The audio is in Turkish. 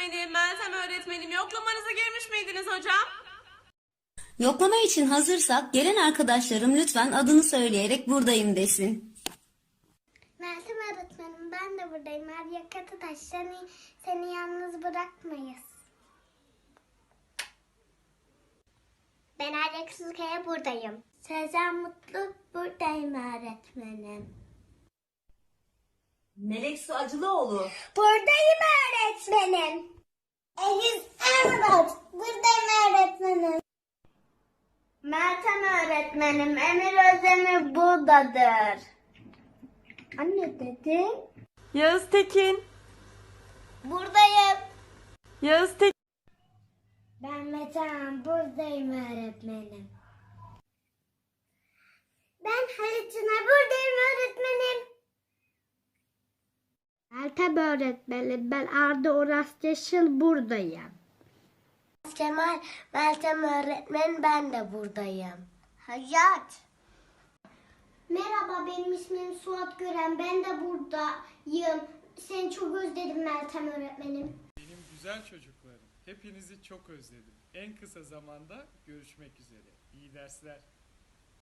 öğretmenim, Meltem öğretmenim yoklamanıza girmiş miydiniz hocam? Yoklama için hazırsak gelen arkadaşlarım lütfen adını söyleyerek buradayım desin. Meltem öğretmenim ben de buradayım. Her Katıtaş seni, seni yalnız bırakmayız. Ben Arya Kızılkaya buradayım. Sezen Mutlu buradayım öğretmenim. Melek Su Acılıoğlu. Buradayım öğretmenim. Elis Erdoğan buradayım öğretmenim. Meltem öğretmenim Emir Özdemir buradadır. Anne dedin. Yağız Tekin, Buradayım. Yağız Tekin. Ben Metehan, buradayım öğretmenim. Ben Halit Çınar, buradayım öğretmenim. Meltem öğretmenim, ben Arda Uras Yeşil, buradayım. Kemal, Meltem öğretmen, ben de buradayım. Hayat. Merhaba, benim ismim Suat Gören, ben de buradayım. Seni çok özledim Meltem öğretmenim. Benim güzel çocuklarım. Hepinizi çok özledim. En kısa zamanda görüşmek üzere. İyi dersler.